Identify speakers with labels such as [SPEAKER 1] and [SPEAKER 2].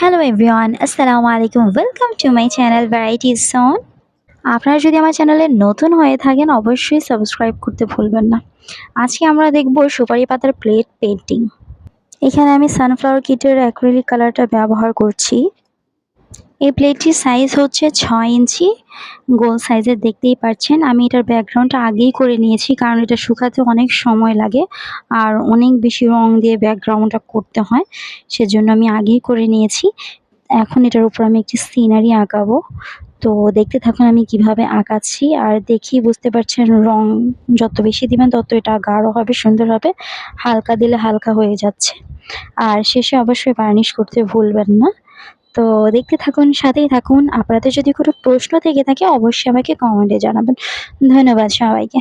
[SPEAKER 1] Hello everyone আসসালামু আলাইকুম welcome to my channel variety son আপনারা যদি আমার চ্যানেলে নতুন হয়ে থাকেন, অবশ্যই সাবস্ক্রাইব করতে ভুলবেন না। আজকে আমরা দেখব সুপারি পাতার প্লেট পেন্টিং এখানে আমি সানফ্লাওয়ার কিটের অ্যাক্রিলিক কালারটা ব্যবহার করছি। এই প্লেটটির সাইজ হচ্ছে ছয় ইঞ্চি। গোল সাইজের দেখতেই পাচ্ছেন। আমি এটার ব্যাকগ্রাউন্ডটা আগেই করে নিয়েছি কারণ এটা শুকাতে অনেক সময় লাগে আর অনেক বেশি রং দিয়ে ব্যাকগ্রাউন্ডটা করতে হয়। সেজন্য আমি আগেই করে নিয়েছি। এখন এটার উপর আমি একটি সিনারি আঁকাবো। তো দেখতে থাকুন আমি কীভাবে আঁকাচ্ছি আর দেখি বুঝতে পারছেন রং যত বেশি দিবেন তত এটা গাঢ় হবে, সুন্দর হবে, হালকা দিলে হালকা হয়ে যাচ্ছে। আর শেষে অবশ্যই বার্নিশ করতে ভুলবেন না। তো দেখতে থাকুন, সাথেই থাকুন। আপনাদের যদি কোনো প্রশ্ন থেকে থাকে, অবশ্যই আমাকে কমেন্টে জানাবেন। ধন্যবাদ সবাইকে।